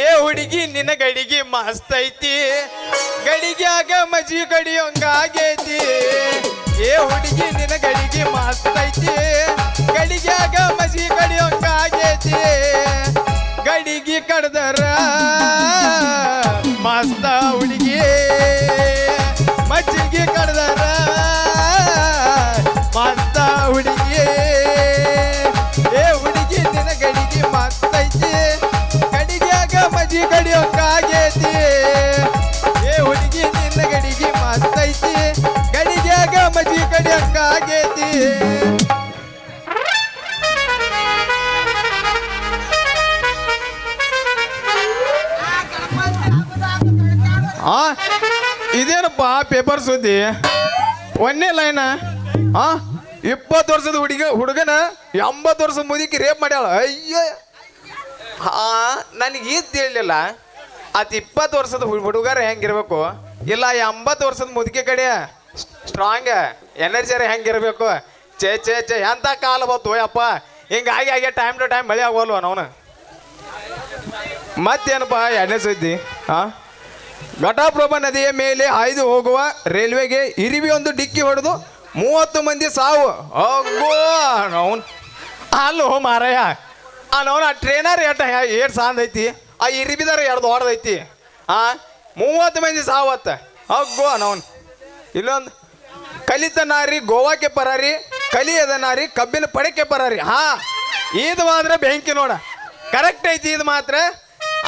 ಏ ಹುಡುಗಿ, ನಿನ್ನ ಗಡಿಗೆ ಮಸ್ತ್ ಐತಿ. ಗಡಿಗ್ಯಾಗ ಮಜಿ ಕಡಿಯೋಂಗಾಗೈತಿ ಏ ಹುಡುಗಿ, ನಿನ್ನ ಗಡಿಗೆ ಮಸ್ತ್ ಐತಿ. ಗಡಿಗ್ಯಾಗ ಮಜಿ ಕಡಿಯೋಂಗಾಗೈತಿ ಗಡಿಗೆ ಕಡ್ದರ ಮಸ್ತ ಪೇಪರ್ ಸುದ್ದಿ. ಒಂದೇ ಲೈನ ಆ? ಇಪ್ಪತ್ತು ವರ್ಷದ ಹುಡುಗ ಹುಡುಗನ ಎಂಬತ್ತು ವರ್ಷದ ಮುದುಕಿ ರೇಪ್ ಮಾಡ್ಯಾಳ. ಅಯ್ಯೋ. ಹಾ ನನಗೆ ಈದ್ ತಿಳಿಲಿಲ್ಲ. ಅತ್ ಇಪ್ಪತ್ತು ವರ್ಷದ ಹುಡುಗರ ಹೆಂಗಿರ್ಬೇಕು? ಇಲ್ಲ, ಎಂಬತ್ತು ವರ್ಷದ ಮುದುಕಿ ಕಡೆ ಸ್ಟ್ರಾಂಗ್ ಎನರ್ಜರಿ ಹೆಂಗಿರ್ಬೇಕು? ಚೇ ಚೇ ಚೇ ಎಂಥ ಕಾಲ ಬಂತು ಅಪ್ಪ ಹಿಂಗಾಗಿ ಹಾಗೆ ಟೈಮ್ ಟು ಟೈಮ್ ಮಳೆ ಆಗೋಲ್ವ ನಾವು ಮತ್ತೇನಪ್ಪ, ಎಣ್ಣೆ ಸುದ್ದಿ? ಹಾ ಘಟಪ್ರಭಾ ನದಿಯ ಮೇಲೆ ಹಾಯ್ದು ಹೋಗುವ ರೈಲ್ವೆಗೆ ಇರಿವಿ ಒಂದು ಡಿಕ್ಕಿ ಹೊಡೆದು ಮೂವತ್ತು ಮಂದಿ ಸಾವು. ಅಗ್ಗೋ ಅವನ್ ಅಲ್ಲೋ ಮಾರಾಯ. ಆ ಟ್ರೈನರ್ ಏಟ ಏಟ್ ಸಾಂದ್ ಐತಿ. ಆ ಇರಿಬಿದಾರ ಎರಡು ಹೊಡೆದೈತಿ ಆ, ಮೂವತ್ತು ಮಂದಿ ಸಾವತ್ತ. ಅಗ್ಗೋ ಅನವನ್ ಇಲ್ಲೊಂದು ಕಲಿತ ನಾರಿ, ಗೋವಾಕ್ಕೆ ಪರಾರಿ, ಕಲಿಯದ ನಾರಿ, ಕಬ್ಬಿನ ಪಡಕ್ಕೆ ಪರಾರಿ. ಹಾ ಇದು ಮಾತ್ರ ಬೆಂಕಿ ನೋಡ. ಕರೆಕ್ಟ್ ಐತಿ ಇದು ಮಾತ್ರ.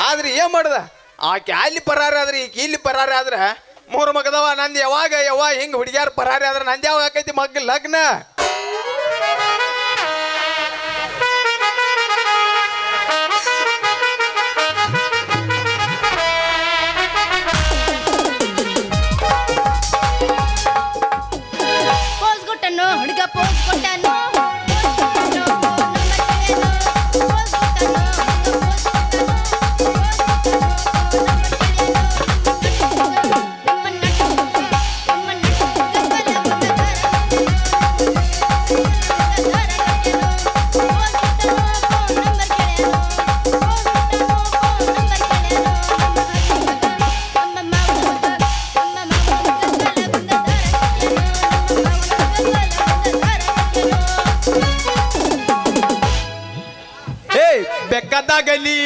ಆದ್ರೆ ಏನ್ ಮಾಡ್ದ? ಆಕೆ ಅಲ್ಲಿ ಪರಾರಿ ಆದ್ರೆ, ಈಕೆ ಇಲ್ಲಿ ಪರಾರಿ ಆದ್ರೆ, ಮೂರು ಮಗದವ, ನಂದು ಯಾವಾಗ ಯಾವಾಗ ಹಿಂಗೆ ಹುಡುಗಿಯಾರ ಪರಾರಿ ಆದ್ರೆ, ನಂದು ಯಾವಾಗ ಆಕೈತಿ ಮಗ ಲಗ್ನ? ಬೆಕ್ಕದಾಗಲಿ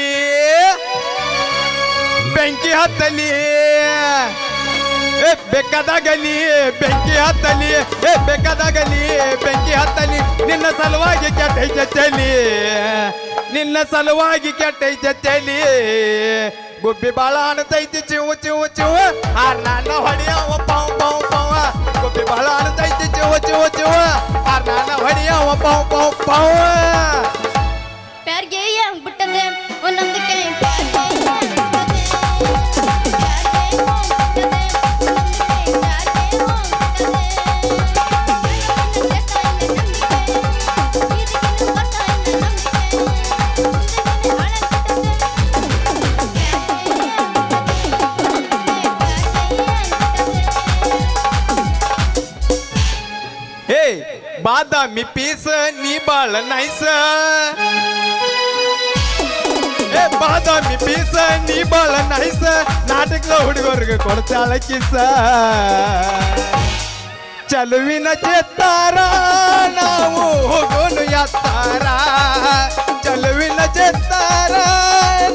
ಬೆಂಕಿ ಹತ್ತಲಿ ಏ ಬೆಕ್ಕದಾಗಲಿ ಬೆಂಕಿ ಹತ್ತಲಿ ಏ ಬೆಕ್ಕದಾಗಲಿ ಬೆಂಕಿ ಹತ್ತಲಿ ನಿನ್ನ ಸಲುವಾಗಿ ಕೆಟ್ಟೈತೆ ಚಲಿ ನಿನ್ನ ಸಲುವಾಗಿ ಕೆಟ್ಟೈತೆ ಚಲಿ ಗುಬ್ಬಿ ಬಾಳ ಅಣತೈತಿ ಚಿವು ಚಿವು ಚಿವು ಆರ್ ನನ್ನ ಹೊಡಿಯವ ಪಾವ್ ಪಾವ್ ಪಾವ ಗುಬ್ಬಿ ಬಾಳ ಅಣತೈತಿ ಚಿವು ಚಿವು ಚಿವು ಆರ್ ನನ್ನ ಹೊಡಿಯವ ಪಾವ್ ಪಾವ್ ಪಾವ ಬಾದಾಮಿ ಪೀಸ, ನೀ ಬಾಳ ನೈಸ. ಏ ಬಾದಾಮಿ ಪೀಸ, ನೀ ಬಾಳ ನೈಸ. ನಾಟಕದ ಹುಡುಗರಿಗೆ ಕೊಡ್ತಾಳ ಕಿಸ ಚಲುವಿನ ಚೇತಾರ ನಾವು ಹೋಗೋನು ಎತ್ತಾರ. ಚಲುವಿನ ಚೇತಾರ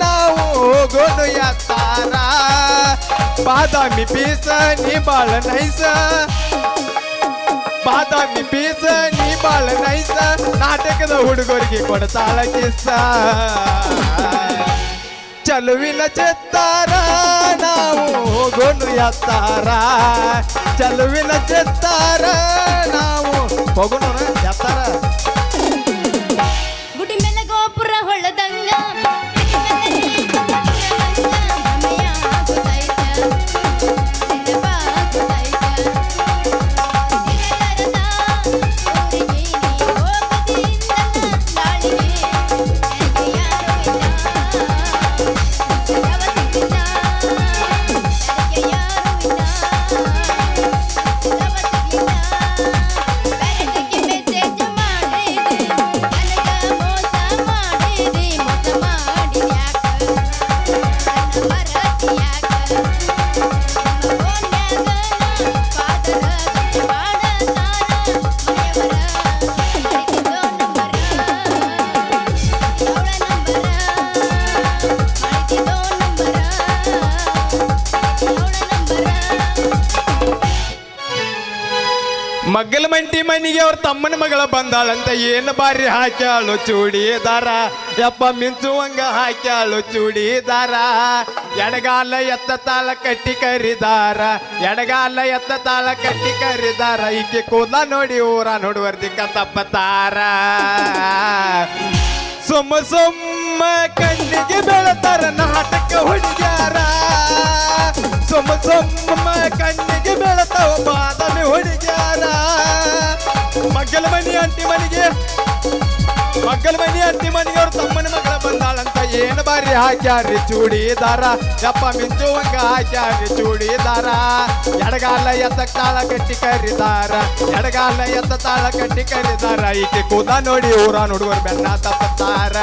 ನಾವು ಹೋಗೋನು ಎತ್ತಾರ. ಬಾದಾಮಿ ಪೀಸ, ನೀ ಬಾಳ ನೈಸ್. ನಾಟಕದ ಹುಡುಗರಿಗೆ ಕೊಡ್ತಾಳ ಕಿಸ್ಸ. ಚಲುವಿನ ಚೆತ್ತಾರ ನಾವು ಹೋಗೋನು ಎತ್ತಾರ. ಚಲುವಿನ ಚೆತ್ತಾರ ನಾವು ಹೋಗೋನು ಎತ್ತಾರ. Yeah. ತಮ್ಮನ ಮಗಳ ಬಂದಾಳಂತ ಏನು ಬಾರಿ ಹಾಕ್ಯಾಳು ಚೂಡಿದಾರ? ಯಪ್ಪ ಮಿಂಚುವಂಗ ಹಾಕ್ಯಾಳು ಚೂಡಿದಾರ? ಎಡಗಾಲ ಎತ್ತ ತಾಳ ಕಟ್ಟಿ ಕರಿದಾರ? ಎಡಗಾಲ ಎತ್ತ ತಾಳ ಕಟ್ಟಿ ಕರಿದಾರ? ಈಕೆ ಕೂದ ನೋಡಿ ಊರ ನೋಡುವರ್ದಿಕ್ಕ ತಪ್ಪತಾರ. ಸುಮ್ಮ ಸೊಮ್ಮ ಕಣ್ಣಿಗೆ ಬೆಳತಾರ ನಾಟಕ ಹುಡುಗ್ಯಾರ. ಸೊಮ್ಮ ಸೊಮ್ಮ ಕಣ್ಣಿಗೆ ಬೆಳತಾವ ಬಾದಾಮಿ ಹುಡುಗ್ಯಾರ. ಮಗ್ಗಲ ಮನಿ ಅಂಟಿ ಮನೆಗೆ ಮಗ್ಗಲ ಮನಿ ಅಂತಿ ಮನಿಗೆ ತಮ್ಮನ ಮಗಳ ಏನ್ ಬಾರಿ ಹಾಕ್ಯಾರಿ ಚೂಡಿದಾರ? ಯಪ್ಪ ಮಿಂಚುವಂಗ ಹಾಕ್ಯಾರಿ ಚೂಡಿದಾರ? ಎಡಗಾಲ ಎತ್ತ ತಾಳ ಕಟ್ಟಿ ಕರಿದಾರ. ಎಡಗಾಲ ಎತ್ತ ತಾಳ ಕಟ್ಟಿ ಕರಿದಾರ. ಈಕೆ ಕೂದ ನೋಡಿ ಊರ ನೋಡುವರು ಬೆನ್ನ ತಪ್ಪತಾರ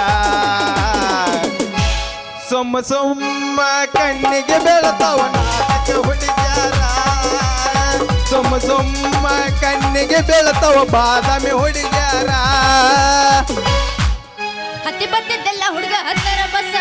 ಸೊಮ್ಮ ಸೊಮ್ಮ ಕಣ್ಣಿಗೆ ಬೆಳತಾವ ನಾಟಕ ಹುಡುಗ್ಯಾರ. ಸೊಮ್ಮ ಸೊಮ್ಮ ಕಣ್ಣಿಗೆ ಬೆಳತಾವ ಬಾದಾಮಿ ಹುಡುಗ್ಯಾರ. ಬತ್ತಿದ್ದೆಲ್ಲ ಹುಡುಗ ಹತ್ತರ ಬಸ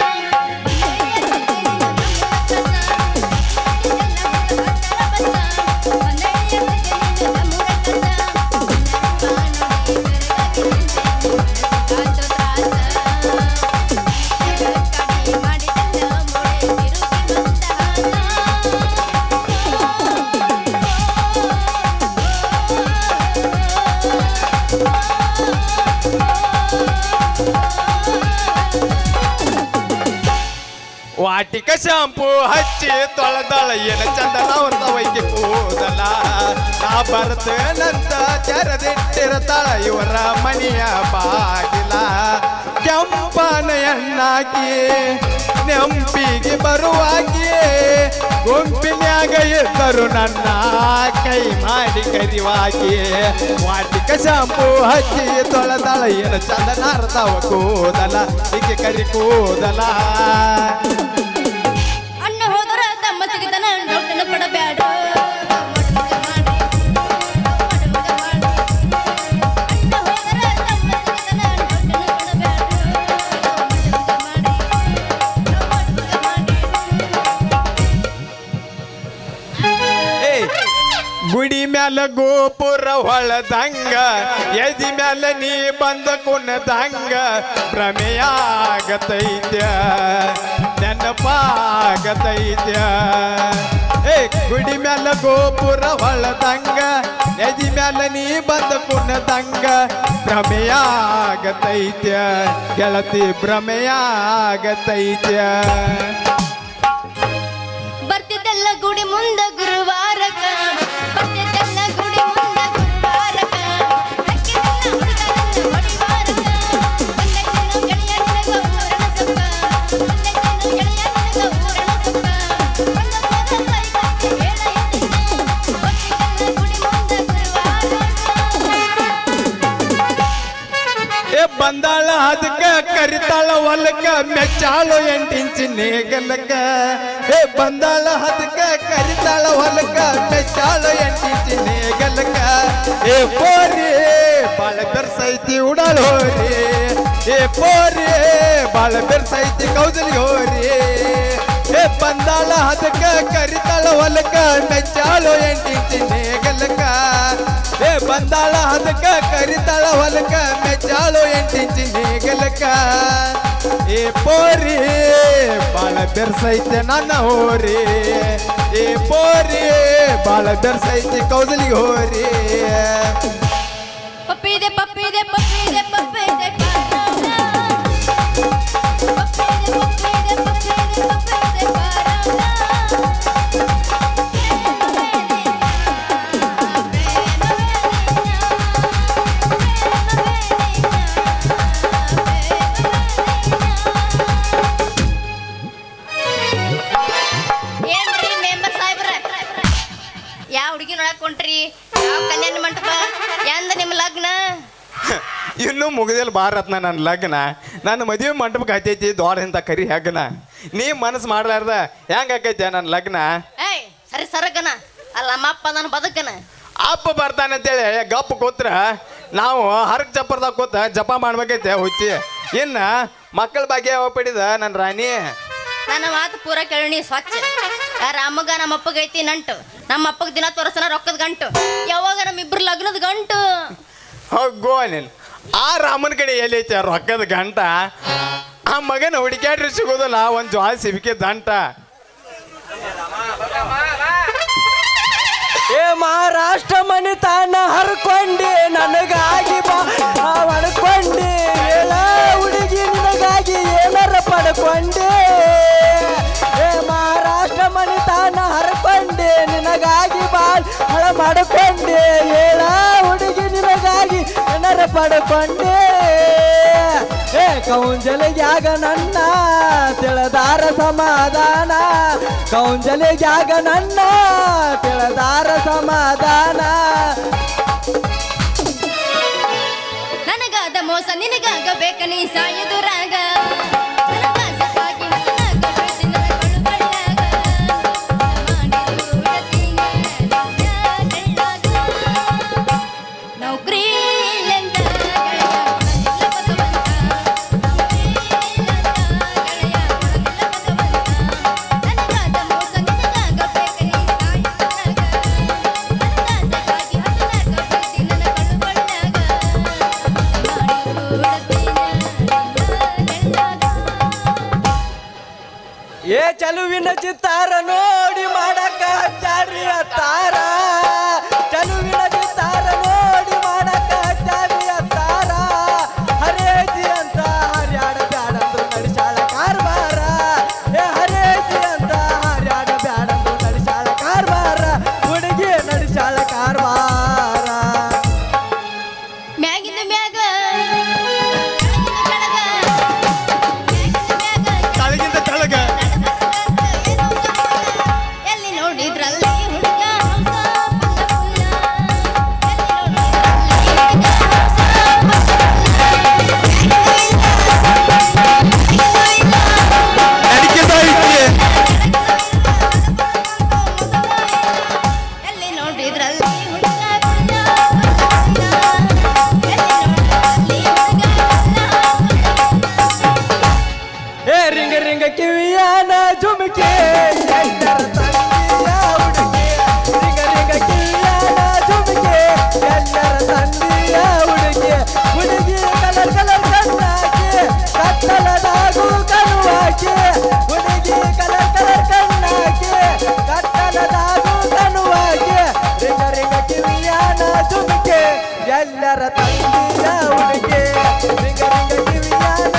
ವಾಟಿಕ ಶಾಂಪು ಹಚ್ಚಿ ತೊಳೆದಳ ಏನ ಅವ್ರದ ವೈದ್ಯ ಕೂದಲ. ನಾ ಬರ್ತೇನಂತ ತೆರೆದಿಟ್ಟಿರ್ತಾಳ ಇವರ ಮನೆಯ ಬಾಗಿಲ. ಕೆಂಪನೆಯನ್ನಾಗಿ ಎಣ್ಣಾಕಿ ನೆಂಪಿಗೆ ಬರುವಾಗಿ ಗುಂಪಿನ್ಯಾಗ ಇದ್ದರು ನನ್ನ ಕೈ ಮಾಡಿ ಕರಿವಾಗಿ ವಾಟಿಕ ಶಾಂಪು ಹಚ್ಚಿ ತೊಳೆದಳ ಏನು ಅರ್ಥವ ಕೂದಲ. ಈಕೆ ಕರಿ ಕೂದಲ. ಗುಡಿ ಮ್ಯಾಲ ಗೋಪುರ ಹೊಳದಂಗ, ಎದಿ ಮ್ಯಾಲ ನೀ ಬಂದ ಕುಣದಂಗ, ಭ್ರಮೆಯಾಗತೈತ್ಯ, ನೆನಪಾಗತೈತ್ಯ. ಏ, ಗುಡಿ ಮ್ಯಾಲ ಗೋಪುರ ಹೊಳದಂಗ, ಎದಿ ಮ್ಯಾಲ ನೀ ಬಂದ ಕುಣದಂಗ, ಭ್ರಮೆಯಾಗತೈತ್ಯ, ಗೆಳತಿ ಭ್ರಮೆಯಾಗತೈತ್ಯ. ಬರ್ತಿದ್ದೆಲ್ಲ ಗುಡಿ ಮುಂದ ಗುರುವಾರಕ ಅದಕ್ಕ ಕರಿತಾಳ ಹೊಲಕ್ಕ, ಮೆಚ್ಚಾಳು ಎಂಟಿಂಚಿ ನೇಗಲಕ್ಕ. ಏ ಬಂದಾಳ ಅದಕ್ಕ ಕರಿತಾಳ ಹೊಲಕ್ಕ, ಮೆಚ್ಚಾಳು ಎಂಟಿಂಚಿ ನೇಗಲಕ್ಕ. ಏ ಪೋರಿ, ಬಾಳ ಬೆರ್ಸೈತಿ ಉಡಾಳ ಹೋರಿ. ಏ ಪೋರಿ, ಬಾಳ ಬೆರ್ಸೈತಿ ಕೌದಲಿ ಹೋರಿ. ಏ ಬಂದಾಳ ಅದಕ್ಕ ಕರಿತಾಳ ಹೊಲಕ್ಕ, ಮೆಚ್ಚಾಳು ಎಂಟಿಂಚಿ ನೇಗಲಕ್ಕ. ಏ ಬಂದಾಳ ಅದಕ್ಕ ಕರಿತಾಳ ಹೊಲಕ್ಕ ಎಂಟಿಂಚಿ ನೇಗಲಕ್ಕ. ಏ ಪೋರಿ, ಬಾಳ ಬೆರ್ಸೈತೆ ನನ್ನ ಹೋರಿ. ಏ ಪೋರಿ, ಬಾಳ ಬೆರ್ಸೈತೆ ಕೌದಲಿ ಹೋರಿ. ಪಪ್ಪಿದೆ ಪಪ್ಪಿದೆ ಪಪ್ಪಿದೆ ಪಪ್ಪಿದೆ ಪಪ್ಪಿದೆ ಪಪ್ಪಿದೆ ಪಪ್ಪಿದೆ. ಭಾರತ್ನ ನನ್ನ ಲಗ್ನ. ನನ್ನ ಮದುವೆ ಮಂಟಪಕ್ಕೆ ಹಚ್ಚೈತಿ ದೊಡ್ಡ ಇಂಥ ಕರಿ ಹೆಗ್ನ. ನೀ ಮನಸ್ಸು ಮಾಡ್ಲಾರ್ದ ಹೆಂಗ್ ಆಕೈತೆ ನನ್ನ ಲಗ್ನ? ಏಯ್ ಸರಿ ಸರಗನ ಅಲ್ಲ ನಮ್ಮ ಅಪ್ಪ ನನ್ನ ಬದುಕನ. ಅಪ್ಪ ಬರ್ತಾನೆ ಅಂತೇಳಿ ಗಪ್ಪ ಕೂತ್ರ. ನಾವು ಹರಕ್ ಚಪ್ಪರ್ದಾಗ ಕೂತ ಜಪ ಮಾಡ್ಬೇಕೈತೆ ಹುಚ್ಚಿ. ಇನ್ನ ಮಕ್ಕಳ ಬಗ್ಗೆ ಯಾವ ಪಡಿದ ನನ್ನ ರಾಣಿ. ನನ್ನ ಮಾತು ಪೂರ ಕೇಳಣಿ ಸ್ವಚ್ಛ. ಯಾರ ಅಮ್ಮಗ ನಮ್ಮ ಅಪ್ಪಗೈತಿ ನಂಟು. ನಮ್ಮ ಅಪ್ಪಗೆ ದಿನ ತೋರಿಸ ರೊಕ್ಕದ ಗಂಟು. ಯಾವಾಗ ನಮ್ಮಿಬ್ರು ಲಗ್ನದ ಗಂಟು? ಹೋಗೋ ನೀನು ಆ ರಾಮನ ಕಡೆ ಎಲ್ಲೈತೆ ರೊಕ್ಕದ ಗಂಟ? ಆ ಮಗನ ಹುಡುಕ್ಯಾಡ್ರಿ ಸಿಗೋದಲ್ಲ, ಒಂದು ಜ್ವಾಲ ಸಿಬಿಕೆ ದಂಟ. ಏ ಮಹಾರಾಷ್ಟ್ರ ಮನೆ ತಾನ ಹರ್ಕೊಂಡಿ, ನನಗಾಗಿ ಬಾ ಹೊಡ್ಕೊಂಡೆ. ಹೇಳ ಹುಡುಗಿ ನಿನಗಾಗಿ ಏನಾರ ಪಡ್ಕೊಂಡಿ. ಏ ಮಹಾರಾಷ್ಟ್ರ ಮನೆ ತಾನ ಹರ್ಕೊಂಡಿ, ನಿನಗಾಗಿ ಬಾಳ್ ಮಾಡ್ಕೊಂಡೆ. ಪಡ್ಕೊಂಡೆ. ಏ, ಕೌಂಜಲಿಗ್ಯಾಗ ನನ್ನ ತಿಳದಾರ ಸಮಾಧಾನ. ಕೌಂಜಲಿಗ್ಯಾಗ ನನ್ನ ತಿಳದಾರ ಸಮಾಧಾನ. ನನಗಾದ ಮೋಸ, ನಿನಗಾಗ ಬೇಕ ನೀ ಸಾಯುದುರಾಗ ನನಗಾಸಕ್ಕಾಗಿ ಚಲುವಿನ ಎಲ್ಲರ ತಂದಿಯ ಮೇ ರಿಂಗ ರಿಂಗ ಕಿವಿಯಾನ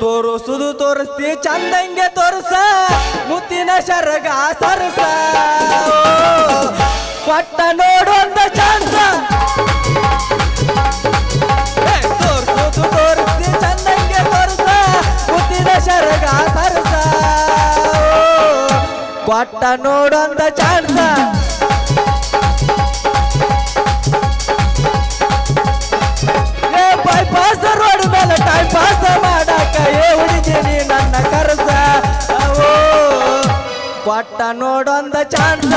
ತೋರಿಸುದು ತೋರಿಸ್ತಿ, ಚಂದಂಗೆ ತೋರಿಸ, ಮುತ್ತಿನ ಶರಗ ಸರಸ. ಪಟ್ಟ ನೋಡೊಂದ ಚಂದ ತೋರ್ಸುದು ತೋರಿಸ್ತಿ, ಚಂದಂಗೆ ತೋರ್ಸ, ಮುತ್ತಿನ ಶರಗ ಸರಸ. ಕೊಟ್ಟ ನೋಡೊಂದ ಮೇಲೆ ಟೈಮ್ ಪಾಸ್ ಮಾಡ ಹುಡುಗಿನಿ ನನ್ನ ಕರ್ಸ ಓ ಕೊಟ್ಟ ನೋಡೊಂದ ಚಾನ್ಸ